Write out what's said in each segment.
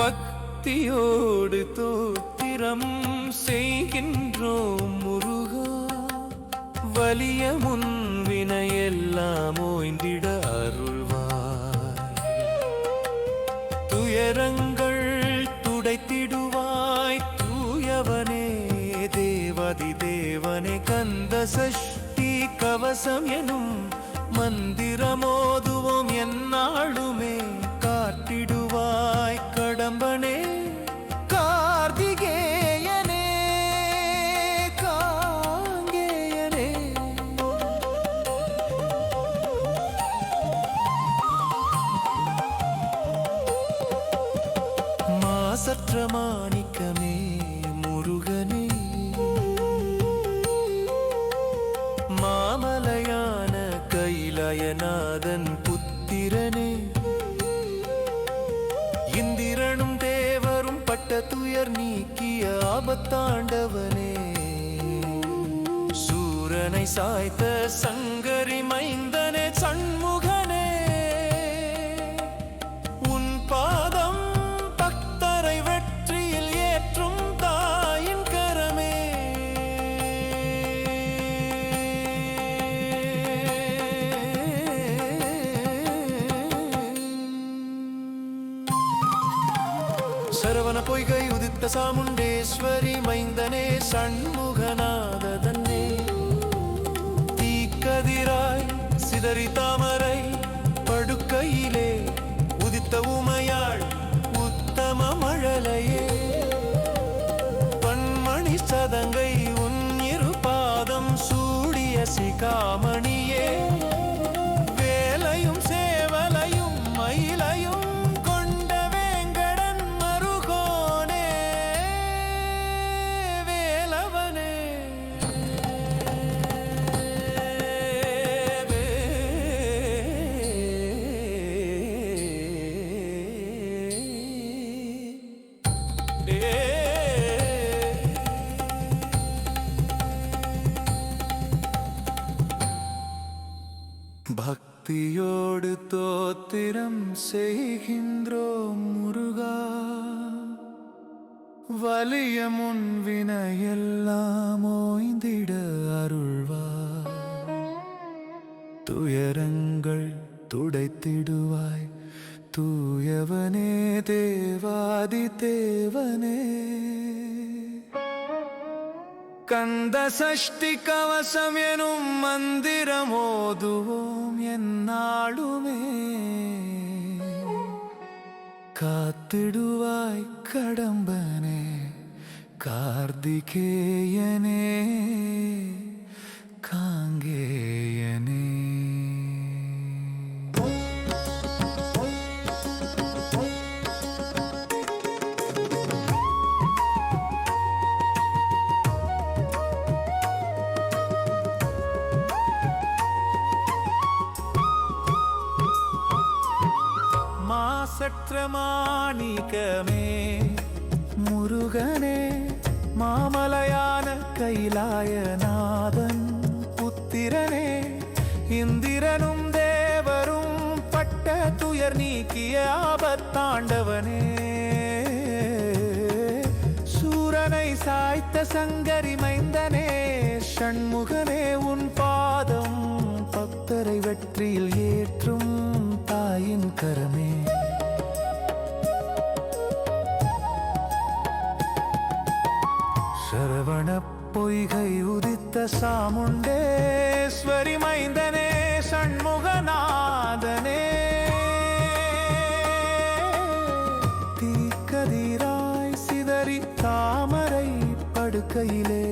பக்தியோடு தோத்திரம் செய்கின்றோம் முருகா. வலிய முன்வினையெல்லாம் ஓய்ந்திட அருள்வாய். துயரங்கள் துடைத்திடுவாய். தூயவனே தேவாதி தேவனே கந்த சஷ்டி கவசம் எனும் மந்திரமோதுவோம் என்னாளுமே. காட்டிடுவாய் கடம்பனே. கார்த்திகேயனே. காங்கேயனே. மாசற்ற துயர் நீக்கிய ஆபத்தாண்டவனே. சூரனை சாய்த்த சங்கரி சரவண பொய்கை உதித்த சாமுண்டேஸ்வரி மைந்தனே சண்முகநாத தன்னே. தீக்கதிராய் சிதறி தாமரை படுக்கையிலே உதித்த உமையாள் உத்தம மழலையே. பன்மணி சதங்கை உன் இரு பாதம் சூடிய சிகாமணியே. பக்தியோடு தோத்திரம் செய்கின்றோம் முருகா. வலிய முன்வினையெல்லாம் ஓய்ந்திட அருள்வாய் துயரங்கள் துடைத்திடுவாய். தூயவனே தேவாதி தேவனே. கந்த சஷ்டி கவசம் எனும் மந்திரமோதுவோம். நாளுமே காத்திடுவாய் கடம்பனே கார்த்திகேயனே. காங்கேயனே மாணிக்கமே முருகனே மாமலையான கைலாயநாதன் புத்திரனே இந்திரனும் தேவரும் பட்ட துயர் நீக்கிய ஆபத்தாண்டவனே. சூரனை சாய்த்த சங்கரி மைந்தனே ஷண்முகனே உன் பாதம் பக்தரை வெற்றியில் ஏற்றும் தாயின் கரமே. பொய்கை உதித்த சாமுண்டேஸ்வரி மைந்தனே சண்முகநாதனே. தீக்கதிராய் சிதறி தாமரை படுக்கையிலே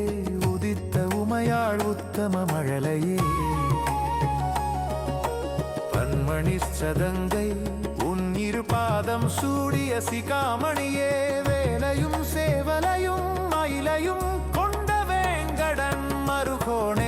உதித்த உமையாள் உத்தம மழலையே. பன்மணி சதங்கை உன் இரு பாதம் சூடிய சிகாமணியே வேலையும் சேவலையும் மயிலையும் mejores.